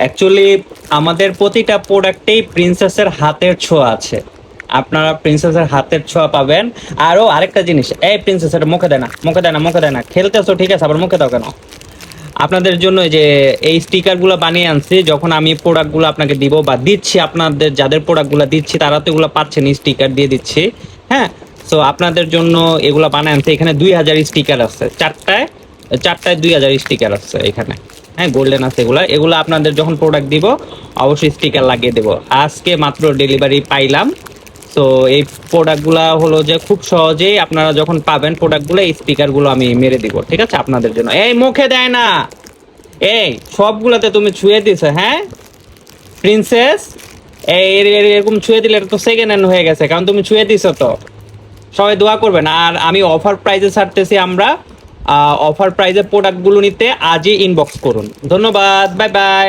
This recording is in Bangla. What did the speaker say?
অ্যাকচুয়ালি আমাদের প্রতিটা প্রোডাক্টেই প্রিন্সেসের হাতের ছোঁয়া আছে। আপনারা প্রিন্সেসের হাতের ছোঁয়া পাবেন। আরও আরেকটা জিনিস, এই প্রিন্সেসের মুখে দেয় না, মুখে দেয় না, মুখে দেয় না। খেলতেছো, ঠিক আছে, আবার মুখে দাও কেন? আপনাদের জন্য যে, এই স্টিকারগুলো বানিয়ে আনছি, যখন আমি প্রোডাক্টগুলো আপনাকে দিব বা দিচ্ছি, আপনাদের যাদের প্রোডাক্টগুলো দিচ্ছি, তারা তো এগুলো পাচ্ছেন স্টিকার দিয়ে দিচ্ছি। হ্যাঁ? সো আপনাদের জন্য এগুলো বানিয়ে আনছি, এখানে দুই হাজার স্টিকার আছে। চারটায় চারটায় দুই হাজার স্টিকার আছে এখানে। হ্যাঁ গোল্ডেন আছে এগুলো। এগুলো আপনাদের যখন প্রোডাক্ট দিব, অবশ্যই স্টিকার লাগিয়ে দেবো। আজকে মাত্র ডেলিভারি পাইলাম। তো এই প্রোডাক্টগুলো হলো যে খুব সহজেই আপনারা যখন পাবেন প্রোডাক্টগুলো এই স্পিকারগুলো আমি মেরে দিব, ঠিক আছে? আপনাদের জন্য। এই মুখে দেয় না। এই, সবগুলোতে তুমি ছুঁয়ে দিছো হ্যাঁ? প্রিন্সেস এই এর- এর- এরকম ছুঁয়ে দিলে তো সেকেন্ড হ্যান্ড হয়ে গেছে, কারণ তুমি ছুঁয়ে দিছো তো। সবাই দোয়া করবেন। আর আমি অফার প্রাইজে ছাড়তেছি আমরা। অফার প্রাইজের প্রোডাক্টগুলো নিতে আজই ইনবক্স করুন। ধন্যবাদ বাই বাই